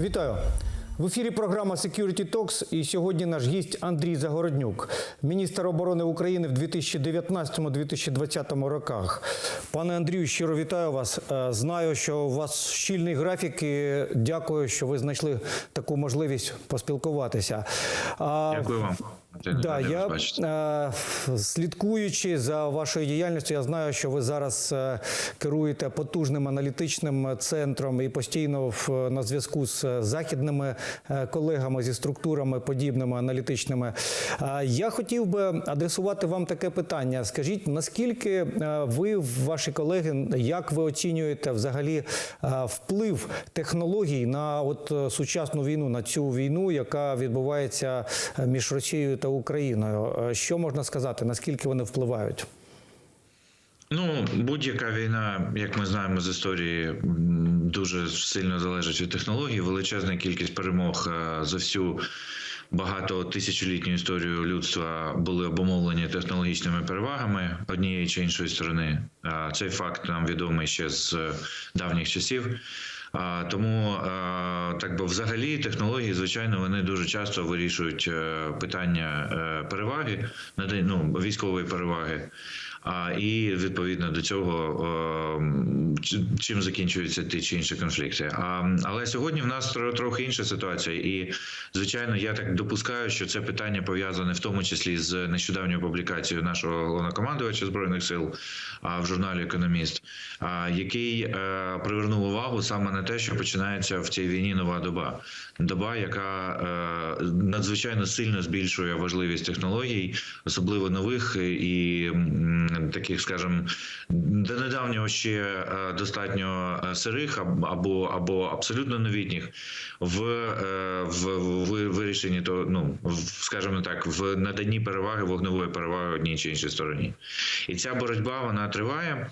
Вітаю. В ефірі програма Security Talks і сьогодні наш гість Андрій Загороднюк, міністр оборони України в 2019-2020 роках. Пане Андрію, щиро вітаю вас. Е, Знаю, що у вас щільний графік. і Дякую, що ви знайшли таку можливість поспілкуватися. Дякую вам. Да, я е, слідкуючи за вашою діяльністю, я знаю, що ви зараз е, керуєте потужним аналітичним центром і постійно в, на зв'язку з е, західними е, колегами зі структурами подібними аналітичними. Я хотів би адресувати вам таке питання. Скажіть, наскільки ви, ваші колеги, як ви оцінюєте взагалі вплив технологій на от сучасну війну, на цю війну, яка відбувається між Росією та Україною? Е, Що можна сказати? Наскільки вони впливають? Ну, будь-яка війна, як ми знаємо з історії, дуже сильно залежить від технологій. Величезна кількість перемог е, за всю багато тисячолітню історію людства були обумовлені технологічними перевагами однієї чи іншої сторони. Е, Цей факт нам відомий ще з давніх часів. Тому так би взагалі технології, звичайно, вони дуже часто вирішують е, питання е, переваги, ну, військової переваги. І відповідно до цього чим закінчуються ті чи інші конфлікти. А, але сьогодні в нас трохи інша ситуація, і звичайно, я так допускаю, що це питання пов'язане в тому числі з нещодавньою публікацією нашого головнокомандувача збройних сил а, в журналі Економіст, а, який е, привернув увагу саме на те, що починається в цій війні нова доба. Доба, яка е, надзвичайно сильно збільшує важливість технологій, особливо нових і таких, скажімо, до недавнього ще е, достатньо е, сирих або або абсолютно новітніх в, е, в, в вирішенні то, ну скажімо так, в наданні переваги вогневої переваги одній чи іншій стороні. І ця боротьба вона триває.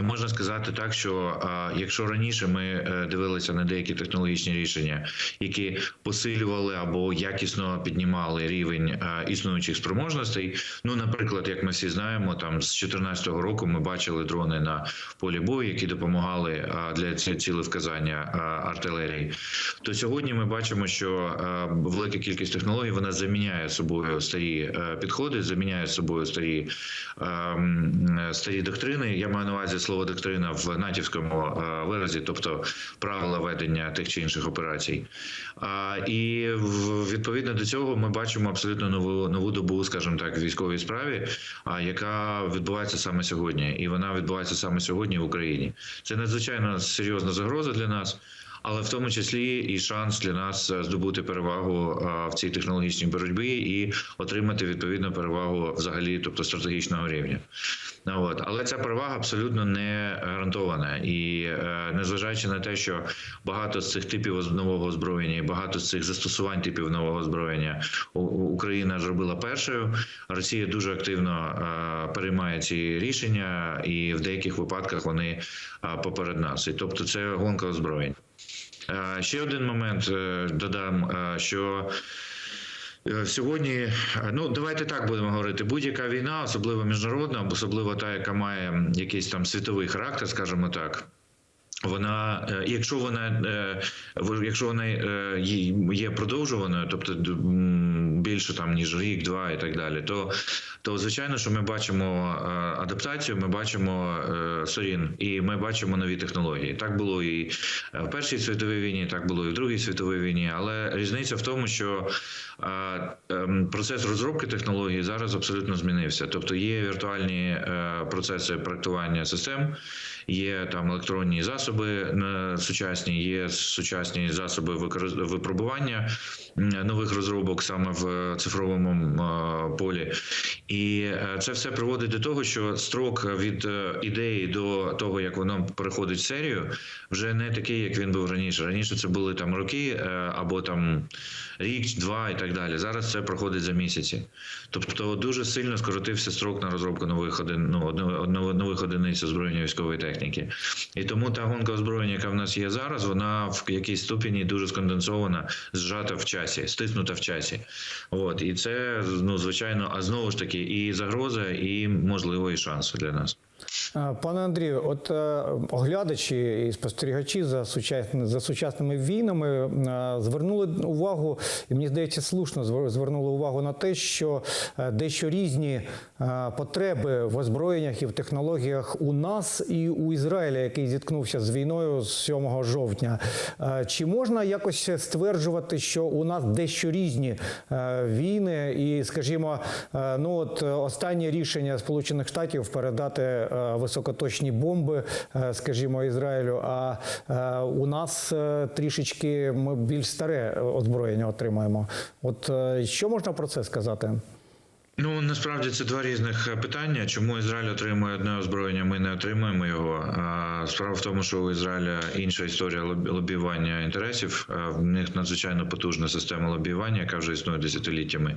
Можна сказати так, що якщо раніше ми е, дивилися на деякі технологічні рішення, які посилювали або якісно піднімали рівень існуючих спроможностей, ну наприклад, як ми всі знаємо, там з 2014 року ми бачили дрони на полі бою, які допомагали для ці- цілевказання артилерії, то сьогодні ми бачимо, що велика кількість технологій вона заміняє собою старі е, підходи, заміняє собою старі, е, е, старі доктрини. Я маю на увазі слово доктрина в натівському е, виразі, тобто правила ведення тих чи інших операцій. І відповідно до цього ми бачимо абсолютно нову нову добу, скажімо так, військовій справі, яка відбувається саме сьогодні, і вона відбувається саме сьогодні в Україні. Це надзвичайно серйозна загроза для нас. Але в тому числі і шанс для нас е, здобути перевагу в цій технологічній боротьбі і отримати відповідну перевагу взагалі, тобто стратегічного рівня. Ну, от. Але ця перевага абсолютно не гарантована. І е, незважаючи на те, що багато з цих типів нового озброєння, і багато з цих застосувань типів нового озброєння Україна зробила першою. Росія дуже активно е, переймає ці рішення, і в деяких випадках вони е, поперед нас. І тобто це гонка озброєнь. Е, Ще один момент е, додам, е, що сьогодні, ну давайте так будемо говорити. Будь-яка війна, особливо міжнародна, особливо та, яка має якийсь там світовий характер, скажімо так. Вона, якщо вона якщо вона є- продовжуваною, тобто більше там ніж рік, два і так далі, то, то звичайно, що ми бачимо е, адаптацію, ми бачимо е, сорін, і ми бачимо нові технології. Так було і в Першій світовій війні, так було і в Другій світовій війні. Але різниця в тому, що е, ем, процес розробки технологій зараз абсолютно змінився. Тобто є віртуальні е, процеси проектування систем, є там електронні засоби е, сучасні, є сучасні засоби випробування нових розробок саме в цифровому е, полі. І е, це все приводить до того, що строк від е, ідеї до того, як воно переходить в серію, вже не такий, як він був раніше. Раніше це були там роки е, або там рік, два і так далі. Зараз це проходить за місяці. Тобто дуже сильно скоротився строк на розробку нових один, ну, нових одиниць озброєння військової техніки. І тому та гонка озброєння, яка в нас є зараз, вона в якійсь ступені дуже сконденсована, зжата в часі, стиснута в часі. От і це ну звичайно, а знову ж таки, і загроза, і можливо, і шанс для нас. Пане Андрію, от е, оглядачі і спостерігачі за сучасні, за сучасними війнами е, звернули увагу, і мені здається, слушно звернули увагу на те, що е, дещо різні потреби в озброєннях і в технологіях у нас і у Ізраїля, який зіткнувся з війною з 7 жовтня. Чи можна якось стверджувати, що у нас дещо різні війни, і, скажімо, ну от останнє рішення Сполучених Штатів передати високоточні бомби, е, скажімо, Ізраїлю. А е, у нас е, трішечки ми більш старе озброєння отримаємо. От що можна про це сказати? Ну насправді це два різних е, питання. Чому Ізраїль отримує одне озброєння, ми не отримуємо його. Справа в тому, що у Ізраїля інша історія лобіювання інтересів. В них надзвичайно потужна система лобіювання, яка вже існує десятиліттями,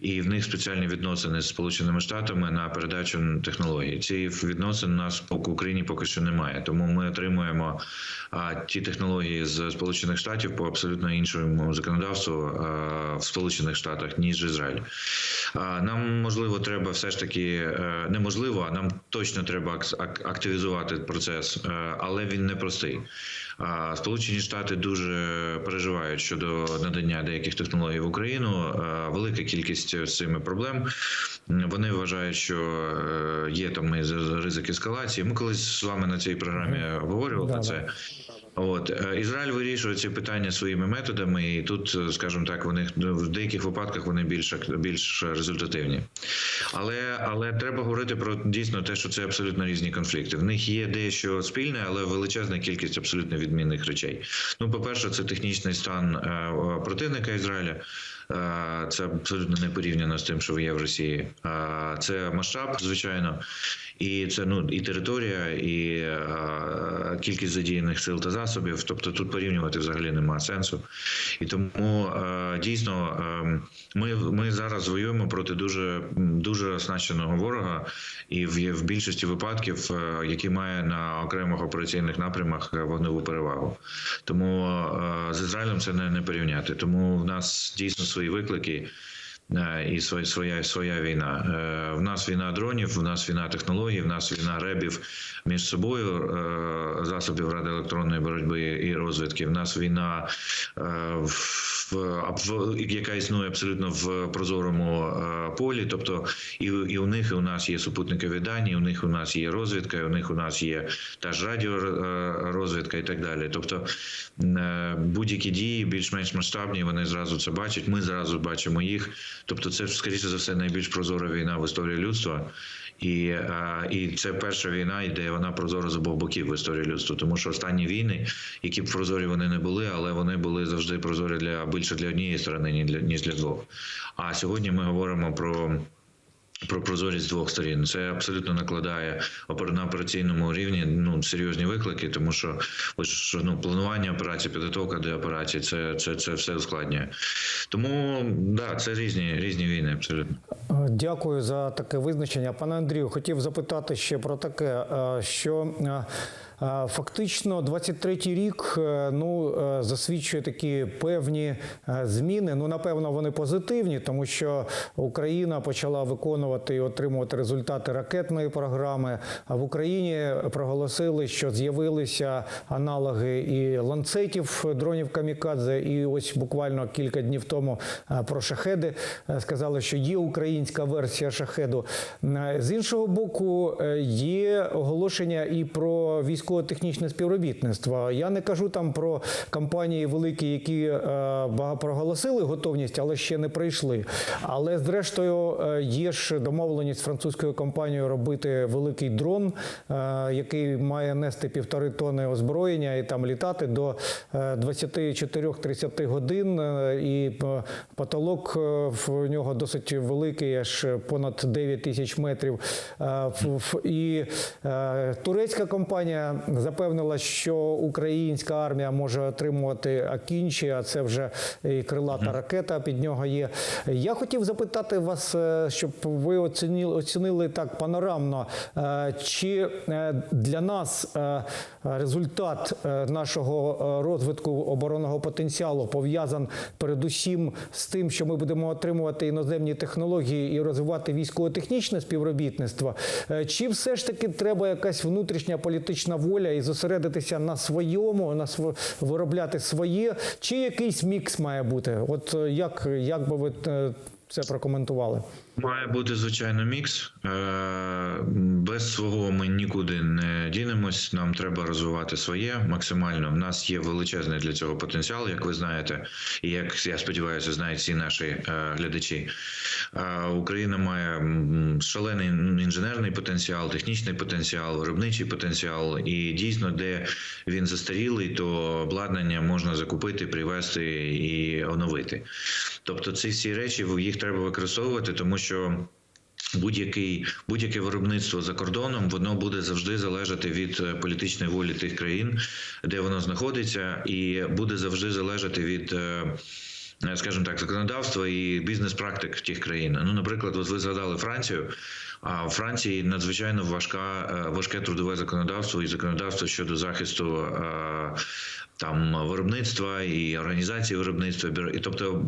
і в них спеціальні відносини з Сполученими Штатами на передачу технологій. Ці відносин у нас в Україні поки що немає. Тому ми отримуємо ті технології з Сполучених Штатів по абсолютно іншому законодавству в Сполучених Штатах ніж Ізраїль. Нам можливо треба все ж таки е, неможливо, а нам точно треба ак- ак- активізувати процес, е, але він непростий. Сполучені Штати дуже переживають щодо надання деяких технологій в Україну. Е, Велика кількість з цими проблем. Вони вважають, що є там і ризик ескалації. Ми колись з вами на цій програмі обговорювали Да, це. От е, Ізраїль вирішує ці питання своїми методами, і тут, е, скажімо так, вони в деяких випадках вони більш більш результативні. Але але треба говорити про дійсно те, що це абсолютно різні конфлікти. В них є дещо спільне, але величезна кількість абсолютно відмінних речей. Ну, по перше, це технічний стан е, противника Ізраїля. Е, Це абсолютно не порівняно з тим, що є в Росії. Е, Це масштаб, звичайно, і це ну і територія, і е, кількість задіяних сил та засобів. Тобто тут порівнювати взагалі немає сенсу. І тому дійсно е, ми, ми зараз воюємо проти дуже дуже оснащеного ворога, і в, в більшості випадків, який має на окремих операційних напрямах вогневу перевагу. Тому з Ізраїлем це не, не порівняти. Тому в нас дійсно свої виклики. Е, І своя своя війна. Е, В нас війна дронів, в нас війна технологій, в нас війна ребів між собою, е, засобів радіоелектронної боротьби і розвідки. В нас війна, яка існує абсолютно в прозорому полі. Тобто і, і у них, і у нас є супутникові дані, і у них у нас є розвідка, і у них у нас є та ж радіорозвідка і так далі. Тобто будь-які дії більш-менш масштабні, вони зразу це бачать. Ми зразу бачимо їх. Тобто, це скоріше за все найбільш прозора війна в історії людства. І, е, і це перша війна, і де вона прозора з обох боків в історії людства. Тому що останні війни, які б прозорі вони не були, але вони були завжди прозорі для більше для однієї сторони, ніж для ніж для двох. А сьогодні ми говоримо про. Про прозорість з двох сторін це абсолютно накладає на операційному рівні ну серйозні виклики, тому що ну планування операції, підготовка до операції, це це, це все ускладнює. Тому да, це різні різні війни, абсолютно. Дякую за таке визначення. Пане Андрію, хотів запитати ще про таке, що фактично 23-й рік е, ну, е, засвідчує такі певні е, зміни. Ну, напевно, вони позитивні, тому що Україна почала виконувати і отримувати результати ракетної програми. А в Україні проголосили, що з'явилися аналоги і ланцетів дронів Камікадзе. І ось буквально кілька днів тому про шахеди сказали, що є українська версія шахеду. З іншого боку, є оголошення і про військово-технічне співробітництво. Я не кажу там про компанії великі, які е, проголосили готовність, але ще не прийшли. Але зрештою е, є ж домовленість з французькою компанією робити великий дрон, е, який має нести півтори тони озброєння і там літати до е, 24-30 годин. І потолок в нього досить великий, аж понад 9 тисяч метрів. І турецька компанія запевнила, що українська армія може отримувати Акінчі, а це вже і крилата ракета під нього є. Я хотів запитати вас, е, щоб ви оцінили, оцінили так панорамно, е, чи е, для нас результат нашого розвитку оборонного потенціалу пов'язан передусім з тим, що ми будемо отримувати іноземні технології і розвивати військово-технічне співробітництво, чи все ж таки треба якась внутрішня політична воля і зосередитися на своєму, на св... виробляти своє, чи якийсь мікс має бути? От е, як, як би ви е, це прокоментували? Має бути звичайно мікс. Е, Без свого ми нікуди не дінемось. Нам треба розвивати своє максимально. У нас є величезний для цього потенціал, як ви знаєте, і як я сподіваюся, знають всі наші е, глядачі. Е, Україна має шалений інженерний потенціал, технічний потенціал, виробничий потенціал. І дійсно, де він застарілий, то обладнання можна закупити, привезти і оновити. Тобто, ці всі речі їх треба використовувати, тому що. Будь-який будь-яке виробництво за кордоном воно буде завжди залежати від е, політичної волі тих країн, де воно знаходиться, і буде завжди залежати від. е, е, Скажімо так, законодавства і бізнес-практик тих країн. Ну, наприклад, от ви згадали Францію. А в Франції надзвичайно важка важке трудове законодавство і законодавство щодо захисту там виробництва і організації виробництва. І тобто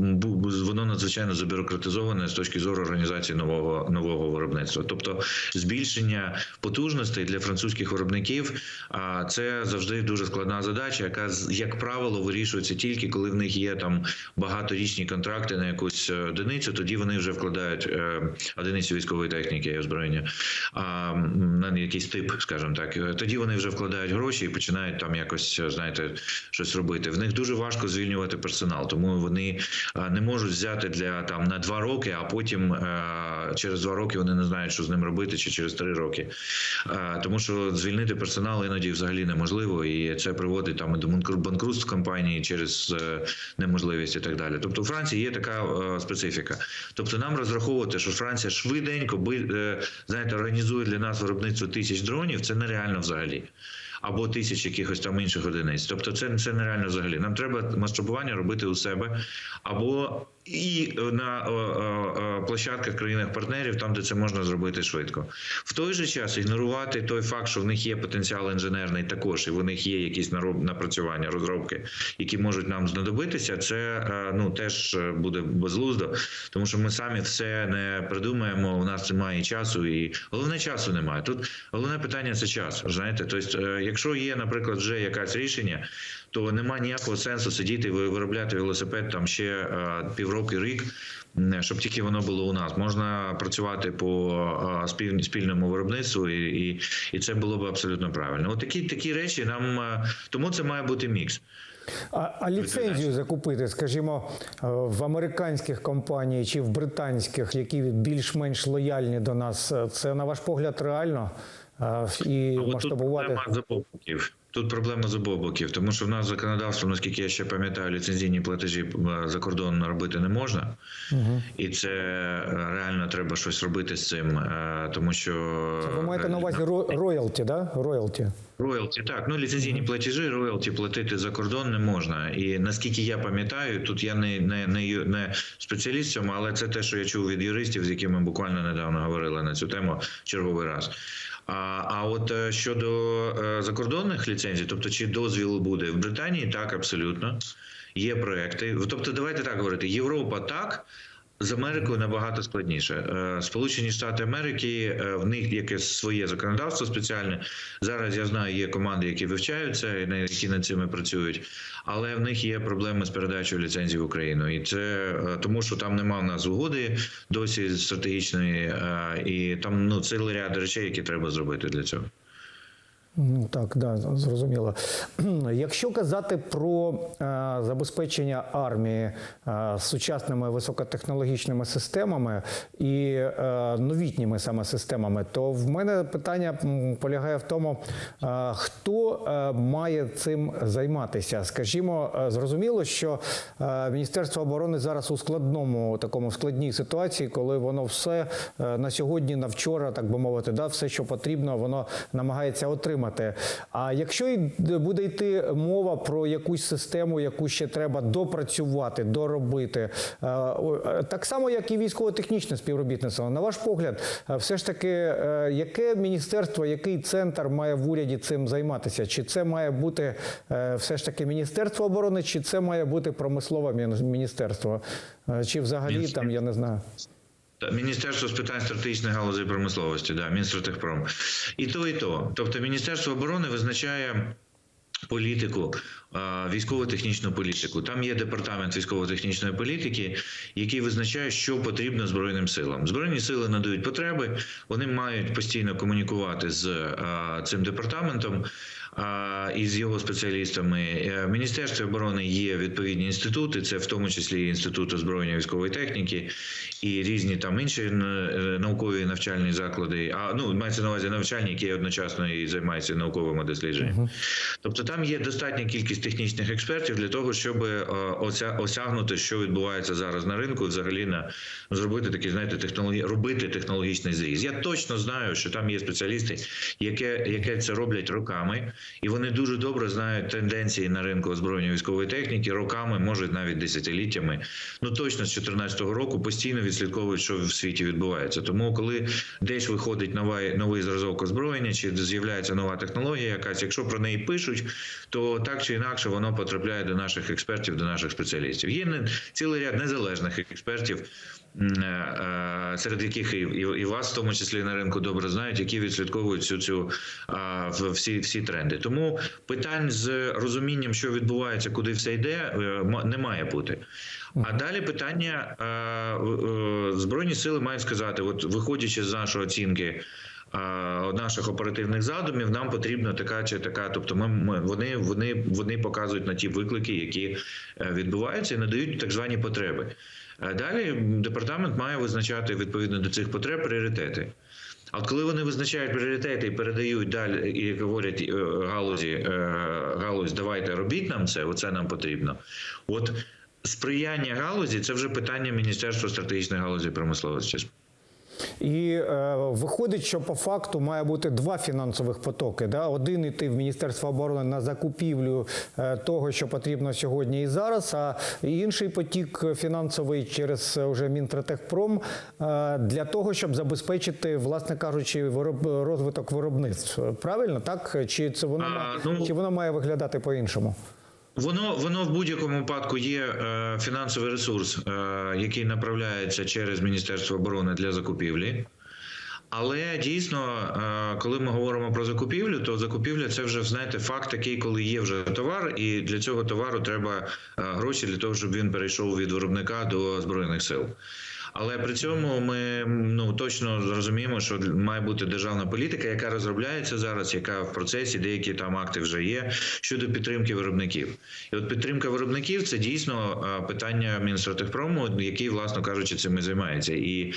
воно надзвичайно забюрократизоване з точки зору організації нового нового виробництва. Тобто збільшення потужностей для французьких виробників. А це завжди дуже складна задача, яка як правило вирішується тільки коли в них є там багаторічні контракти на якусь е, одиницю. Тоді вони вже вкладають е, одиниці військової техніки і озброєння а, на якийсь тип, скажімо так. Е, Тоді вони вже вкладають гроші і починають там якось е, знаєте щось робити. В них дуже важко звільнювати персонал, тому вони е, не можуть взяти для там на два роки, а потім е, через два роки вони не знають, що з ним робити, чи через три роки. Е, Тому що звільнити персонал іноді взагалі неможливо, і це приводить там до банкру- банкрутств компанії через неможливість і так далі. Тобто у Франції є така специфіка. Тобто нам розраховувати, що Франція швиденько би знаєте, організує для нас виробництво тисяч дронів, це нереально взагалі. Або тисяч якихось там інших одиниць. Тобто, це, це нереально взагалі. Нам треба масштабування робити у себе або і на е, е, е, площадках країнах партнерів, там де це можна зробити швидко. В той же час ігнорувати той факт, що в них є потенціал інженерний, також і в них є якісь напрацювання, розробки, які можуть нам знадобитися. Це е, ну теж е, буде безглуздо, тому що ми самі все не придумаємо. У нас немає часу, і головне часу немає. Тут головне питання це час. Знаєте, тобто, е, якщо є, наприклад, вже якесь рішення, то немає ніякого сенсу сидіти і виробляти велосипед там ще е, півроку рік. Щоб тільки воно було у нас, можна працювати по е, спільному виробництву, і, і, і це було б абсолютно правильно. От такі такі речі нам е, тому це має бути мікс. А, а ліцензію закупити, скажімо, в американських компаній чи в британських, які більш-менш лояльні до нас, це на ваш погляд реально і тут масштабувати? проблема з обох боків. Тут проблема з обох боків, тому що в нас законодавство, наскільки я ще пам'ятаю, ліцензійні платежі е, за кордон робити не можна, і це е, реально треба щось робити з цим, е, тому що Ви маєте на увазі ро- роялті, да? Роялті. Роялті, так, ну ліцензійні платежі, роялті платити за кордон не можна. І наскільки я пам'ятаю, тут я не, не, не, не спеціаліст цьому, але це те, що я чув від юристів, з якими буквально недавно говорили на цю тему черговий раз. А, а от е, щодо е, закордонних ліцензій, тобто чи дозвіл буде в Британії, так абсолютно. Є проекти. Тобто, давайте так говорити: Європа так. З Америкою набагато складніше. Е, Сполучені Штати Америки е, в них якесь своє законодавство спеціальне. Зараз я знаю, є команди, які вивчають це, і які над цими працюють, але в них є проблеми з передачею ліцензій в Україну, і це е, тому, що там нема в нас угоди досі стратегічної, і там ну цілий ряд речей, які треба зробити для цього. Ну так, да, зрозуміло. Якщо казати про е, забезпечення армії е, сучасними високотехнологічними системами і е, новітніми саме системами, то в мене питання полягає в тому, е, хто е, має цим займатися. Скажімо, е, зрозуміло, що е, Міністерство оборони зараз у складному такому складній ситуації, коли воно все е, на сьогодні, на вчора, так би мовити, да, все, що потрібно, воно намагається отримати. Підтримати. А якщо буде йти мова про якусь систему, яку ще треба допрацювати, доробити, е, е, так само як і військово-технічне співробітництво, на ваш погляд, е, все ж таки, яке міністерство, який центр має в уряді цим займатися? Чи це має бути все ж таки Міністерство оборони, чи це має бути промислове мін- міністерство, чи взагалі там я не знаю. Міністерство з питань стратегічної галузі промисловості, да, Мінстратегпром. І то, і то. Тобто Міністерство оборони визначає політику, військово-технічну політику. Там є департамент військово-технічної політики, який визначає, що потрібно Збройним силам. Збройні сили надають потреби, вони мають постійно комунікувати з цим департаментом. А, І його спеціалістами Е, в Міністерстві оборони є відповідні інститути, це в тому числі інститут озброєння військової техніки і різні там інші е, наукові навчальні заклади. А ну мається на увазі навчальні, які одночасно і займаються науковими дослідженнями. Тобто там є достатня кількість технічних експертів для того, щоб е, ося- осягнути, що відбувається зараз на ринку, і взагалі на зробити такий, знаєте, технології, робити технологічний зріз. Я точно знаю, що там є спеціалісти, яке, яке це роблять роками, і вони дуже добре знають тенденції на ринку озброєння військової техніки. Роками, може навіть десятиліттями. Ну точно з 2014 року постійно відслідковують, що в світі відбувається. Тому, коли десь виходить новий, новий зразок озброєння, чи з'являється нова технологія, якась, якщо про неї пишуть, то так чи інакше воно потрапляє до наших експертів, до наших спеціалістів. Є не цілий ряд незалежних експертів. е, е, Серед яких і, і, і вас, в тому числі на ринку, добре знають, які відслідковують цю цю всі всі тренди. Тому питань з розумінням, що відбувається, куди все йде, е, не має бути. А далі питання е, е, збройні сили мають сказати: от виходячи з нашої оцінки. Наших оперативних задумів нам потрібна така чи така. Тобто, ми, ми вони, вони, вони показують на ті виклики, які відбуваються, і надають так звані потреби. Далі департамент має визначати відповідно до цих потреб пріоритети. А от коли вони визначають пріоритети і передають далі і говорять е, галузі, е, галузь, давайте робіть нам це, оце нам потрібно. От сприяння галузі це вже питання Міністерства стратегічної галузі промисловості. І е, виходить, що по факту має бути два фінансових потоки. Да? Один іти в Міністерство оборони на закупівлю е, того, що потрібно сьогодні і зараз, а інший потік фінансовий через е, вже Мінтратехпром е, для того, щоб забезпечити, власне кажучи, вироб, розвиток виробництв. Правильно, так? Чи це воно А, має, ну- чи воно має виглядати по-іншому? Воно воно в будь-якому випадку є е, фінансовий ресурс, е, який направляється через Міністерство оборони для закупівлі. Але дійсно, е, коли ми говоримо про закупівлю, то закупівля це вже знаєте факт такий, коли є вже товар, і для цього товару треба е, гроші для того, щоб він перейшов від виробника до збройних сил. Але при цьому ми ну точно зрозуміємо, що має бути державна політика, яка розробляється зараз, яка в процесі деякі там акти вже є щодо підтримки виробників. І от підтримка виробників це дійсно питання Мінстратегпрому, який, власно кажучи, цим і займається. І,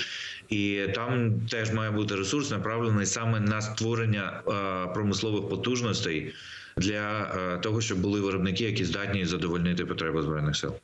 і там теж має бути ресурс направлений саме на створення промислових потужностей для того, щоб були виробники, які здатні задовольнити потреби збройних сил.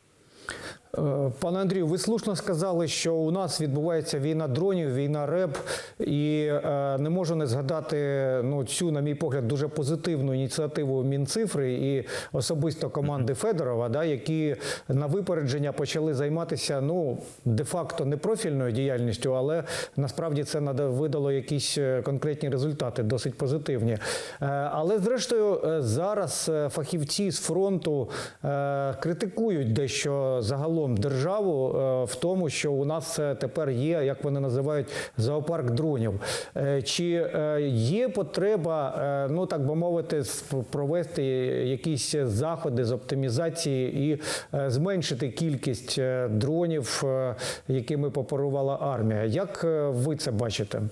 Е, Пане Андрію, ви слушно сказали, що у нас відбувається війна дронів, війна РЕП, і е, не можу не згадати ну цю, на мій погляд, дуже позитивну ініціативу Мінцифри і особисто команди Федорова, да, які на випередження почали займатися ну де-факто не профільною діяльністю, але насправді це видало якісь е, конкретні результати, досить позитивні. Але зрештою, зараз фахівці з фронту критикують дещо загалом державу е, в тому, що у нас тепер є, як вони називають, зоопарк дронів. Е, Чи е, є потреба, ну так би мовити, провести якісь заходи з оптимізації і зменшити кількість дронів, якими попорувала армія? Як ви це бачите?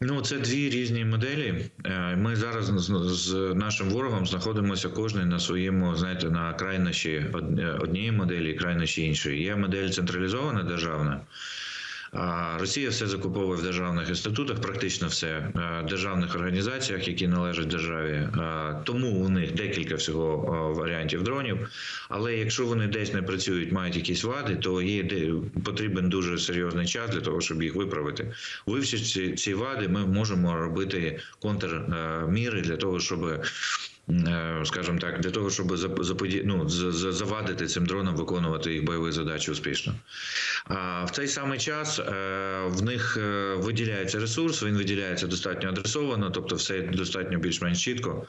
Ну, це дві різні моделі. Е, Ми зараз з, нашим ворогом знаходимося кожен на своєму, знаєте, на крайнощі од- однієї моделі і крайнощі іншої. Є модель централізована державна. Росія все закуповує в державних інститутах, практично все е, державних організаціях, які належать державі. Е, Тому у них декілька всього е, варіантів дронів. Але якщо вони десь не працюють, мають якісь вади, то є потрібен дуже серйозний час для того, щоб їх виправити. Вивчивши ці вади, ми можемо робити контрміри для того, щоб. Е, Скажімо так, для того, щоб зап- заподі... ну, завадити цим дронам виконувати їх бойові задачі успішно. А в цей самий час е, в них е, виділяється ресурс, він виділяється достатньо адресовано, тобто все достатньо більш-менш чітко.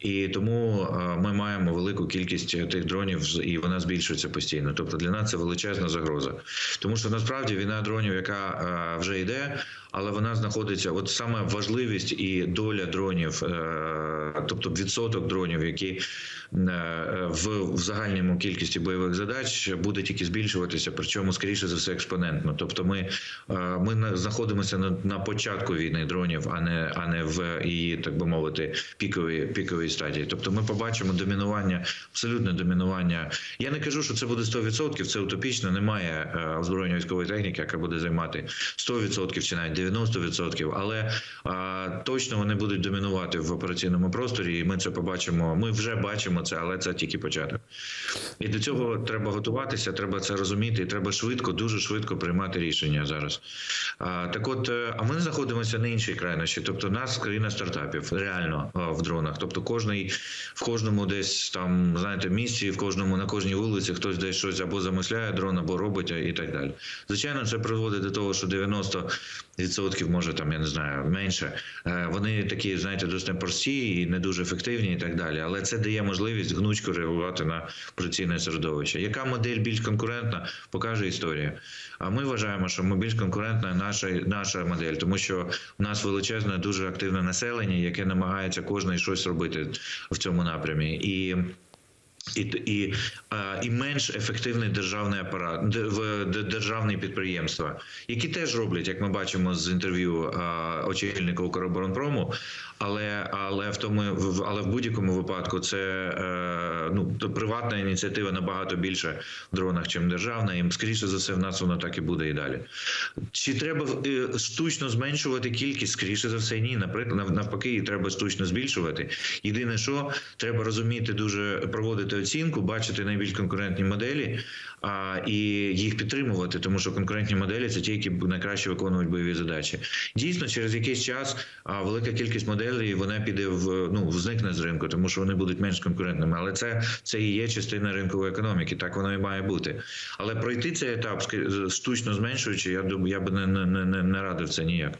І тому е, ми маємо велику кількість тих дронів, і вона збільшується постійно. Тобто для нас це величезна загроза. Тому що насправді війна дронів, яка е, вже йде, але вона знаходиться, от саме важливість і доля дронів, е, тобто відсоток дронів, які е, в, в загальному кількості бойових задач буде тільки збільшуватися, причому скоріше за все експонентно. Тобто, ми, е, ми знаходимося на, на початку війни дронів, а не а не в її, так би мовити, піковій піковій стадії. Тобто, ми побачимо домінування, абсолютне домінування. Я не кажу, що це буде 100%, це утопічно. Немає е, озброєння військової техніки, яка буде займати 100% чи навіть 90%, але е, точно вони будуть домінувати в операційному просторі, і ми це побачимо. Ми вже бачимо це, але це тільки початок. І до цього треба готуватися, треба це розуміти, і треба швидко, дуже швидко приймати рішення зараз. А, так от, е, а ми знаходимося на іншій крайності. Тобто, нас країна стартапів реально в дронах. Тобто, кожний в кожному десь там, знаєте, місці, в кожному на кожній вулиці хтось десь щось або замисляє дрон, або робить і так далі. Звичайно, це призводить до того, що 90% може там, я не знаю, менше. Е, Вони такі, знаєте, досить прості і не дуже ефективні, і так далі. Але це дає можливість гнучко реагувати на операційне середовище. Яка модель більш конкурентна, покаже історія. А ми вважаємо, що ми більш конкурентна наша, наша модель, тому що в нас величезне, дуже активне населення, яке намагається кожен щось робити в цьому напрямі. І і, і, і менш ефективний державний апарат, державні підприємства, які теж роблять, як ми бачимо з інтерв'ю очільника Укроборонпрому, але але в тому але в будь-якому випадку це е, ну приватна ініціатива набагато більше в дронах, чим державна, і скоріше за все в нас воно так і буде і далі. Чи треба е, штучно зменшувати кількість? Скоріше за все, ні. Наприклад, навпаки, її треба штучно збільшувати. Єдине, що треба розуміти, дуже проводити оцінку, бачити найбільш конкурентні моделі і їх підтримувати, тому що конкурентні моделі це ті, які найкраще виконують бойові задачі. Дійсно, через якийсь час велика кількість моделей вона піде в ну зникне з ринку, тому що вони будуть менш конкурентними. Але це, це і є частина ринкової економіки. Так воно і має бути. Але пройти цей етап штучно зменшуючи, я я би не, не, не, не радив це ніяк.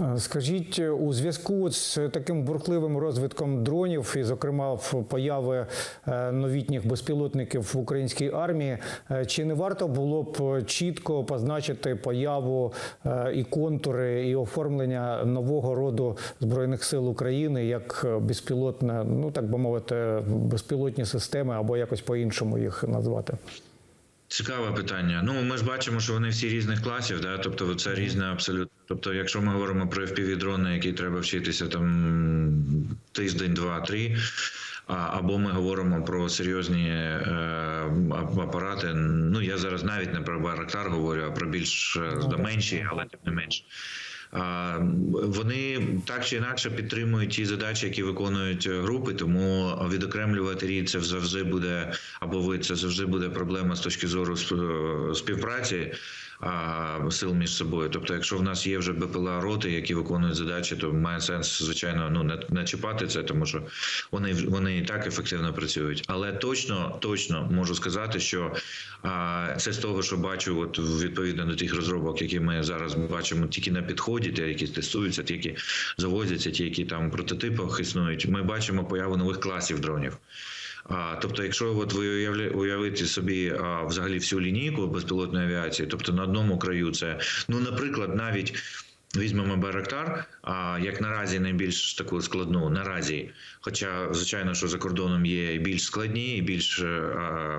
Е, Скажіть, у зв'язку з таким бурхливим розвитком дронів, і, зокрема, в появи е, новітніх безпілотників в українській армії, е, чи не варто було б чітко позначити появу е, і контури, і оформлення нового роду збройних сил України як е, безпілотне, ну так би мовити, безпілотні системи або якось по-іншому їх назвати? Цікаве питання. Ну ми ж бачимо, що вони всі різних класів, да? тобто це різне абсолютно. Тобто, якщо ми говоримо про fpv дрони, які треба вчитися там тиждень, два, три. Або ми говоримо про серйозні е, апарати. Ну я зараз навіть не про барактар говорю, а про більш да, менші, але тим не менш. Вони так чи інакше підтримують ті задачі, які виконують е, групи, тому відокремлювати рід це завжди буде або ви це завжди буде проблема з точки зору співпраці. а, сил між собою. Тобто, якщо в нас є вже БПЛА роти, які виконують задачі, то має сенс звичайно ну не, чіпати це, тому що вони вони і так ефективно працюють. Але точно точно можу сказати, що це з того, що бачу, от відповідно до тих розробок, які ми зараз бачимо, тільки на підході, ті, які тестуються, ті, які завозяться, ті, які там в прототипах існують. Ми бачимо появу нових класів дронів. Тобто, якщо от ви уявите собі взагалі всю лінійку безпілотної авіації, тобто на одному краю це, ну, наприклад, навіть. Візьмемо Байрактар, а як наразі найбільш таку складну наразі. Хоча, звичайно, що за кордоном є більш складні, і більш е,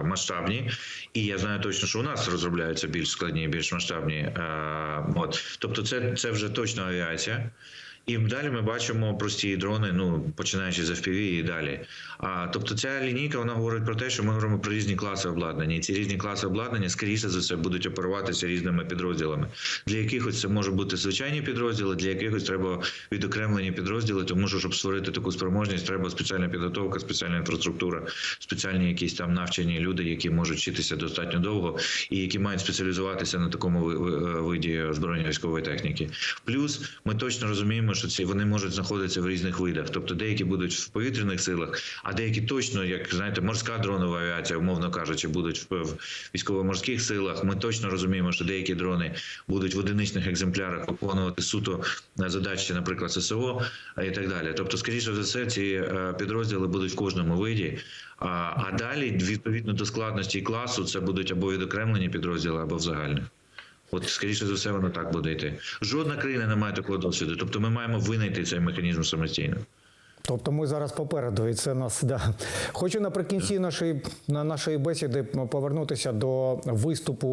масштабні. І я знаю точно, що у нас розробляються більш складні, більш масштабні. е, от. Тобто, це, це вже точно авіація. І далі ми бачимо прості дрони, ну починаючи з FPV і далі. А тобто, ця лінійка вона говорить про те, що ми говоримо про різні класи обладнання. І ці різні класи обладнання, скоріше за все, будуть оперуватися різними підрозділами. Для якихось це може бути звичайні підрозділи, для якихось треба відокремлені підрозділи, тому що щоб створити таку спроможність, треба спеціальна підготовка, спеціальна інфраструктура, спеціальні якісь там навчені люди, які можуть вчитися достатньо довго і які мають спеціалізуватися на такому ви- виді озброєння військової техніки. Плюс ми точно розуміємо, що ці вони можуть знаходитися в різних видах, тобто деякі будуть в повітряних силах, а деякі точно, як знаєте, морська дронова авіація, умовно кажучи, будуть в, військово-морських силах. Ми точно розуміємо, що деякі дрони будуть в одиничних екземплярах виконувати суто е, задачі, наприклад, ССО е, і так далі. Тобто, скоріше за все, ці е, підрозділи будуть в кожному виді. А, а далі, відповідно до складності і класу, це будуть або відокремлені підрозділи, або в загальних. От, скоріше за все, воно так буде йти. Жодна країна не має такого досвіду. Тобто, ми маємо винайти цей механізм самостійно. Тобто ми зараз попереду, і це нас да. Хочу наприкінці нашої на нашої бесіди повернутися до виступу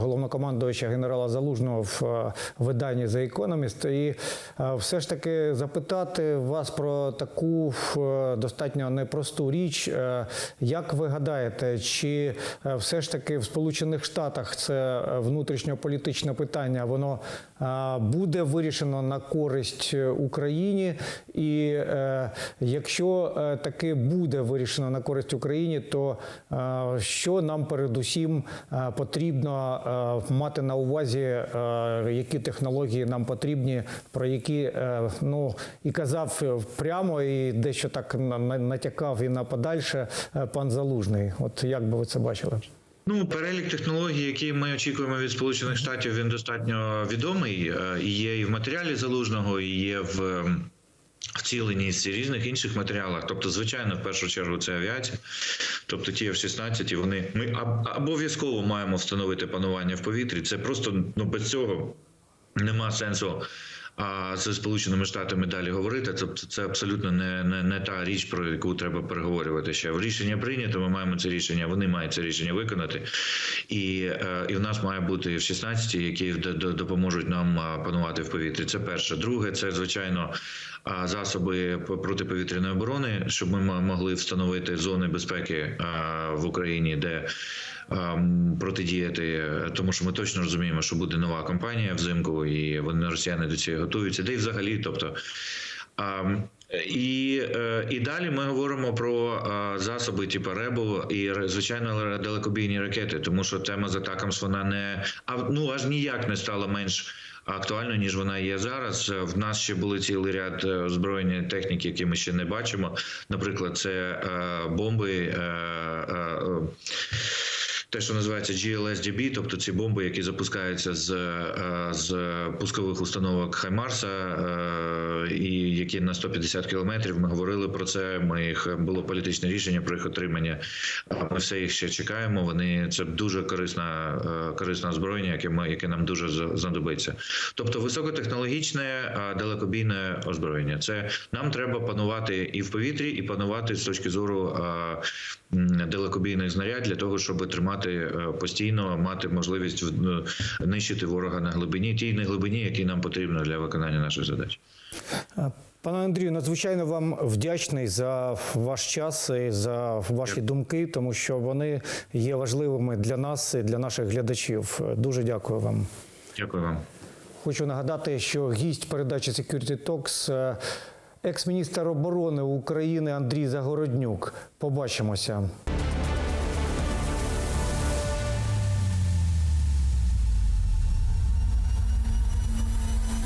головнокомандуюча генерала Залужного в е, виданні The Economist і е, все ж таки запитати вас про таку е, достатньо непросту річ. Як ви гадаєте, чи все ж таки в Сполучених Штатах це внутрішньополітичне питання, воно буде вирішено на користь Україні і Якщо е, таки буде вирішено на користь Україні, то е, що нам передусім е, потрібно мати на увазі, які технології нам потрібні, про які ну і казав прямо і дещо так на- на- натякав і на подальше пан Залужний. От як би ви це бачили? Ну, перелік технологій, які ми очікуємо від Сполучених Штатів, він достатньо відомий. Є і в матеріалі залужного, і є в. Вціленні і різних інших матеріалах, тобто, звичайно, в першу чергу це авіація, тобто ті F-16, вони ми обов'язково маємо встановити панування в повітрі. Це просто ну без цього нема сенсу. А з Сполученими Штатами далі говорити, тобто це абсолютно не, не, не та річ, про яку треба переговорювати ще. Рішення прийнято. Ми маємо це рішення. Вони мають це рішення виконати, і, е, і в нас має бути в 16, які допоможуть нам панувати в повітрі. Це перше. Друге, це звичайно засоби п- протиповітряної оборони, щоб ми могли встановити зони безпеки в Україні, де протидіяти, тому що ми точно розуміємо, що буде нова кампанія взимку, і вони росіяни до цього готуються. Де й взагалі, тобто. ем, і, е, і далі ми говоримо про е, засоби типу РЕБу і звичайно далекобійні ракети, тому що тема з атакамс вона не а ну аж ніяк не стала менш актуальною, ніж вона є зараз. В нас ще були цілий ряд е, озброєння техніки, які ми ще не бачимо. Наприклад, це бомби. Те, що називається GLSDB, тобто ці бомби, які запускаються з, е, з пускових установок Хаймарса, е, і які на 150 кілометрів. Ми говорили про це. Ми їх було політичне рішення про їх отримання. Ми все їх ще чекаємо. Вони це дуже корисна, е, корисне озброєння, яке ми яке нам дуже знадобиться. Тобто, високотехнологічне далекобійне озброєння. Це нам треба панувати і в повітрі, і панувати з точки зору далекобійних знарядь для того, щоб тримати е, постійно, мати можливість е, нищити ворога на глибині, тій на глибині, якій нам потрібно для виконання наших задач. Е, Пане Андрію, надзвичайно вам вдячний за ваш час і за ваші думки, тому що вони є важливими для нас і для наших глядачів. Дуже дякую вам. Дякую вам. Хочу нагадати, що гість передачі Security Talks екс-міністр оборони України Андрій Загороднюк. Побачимося.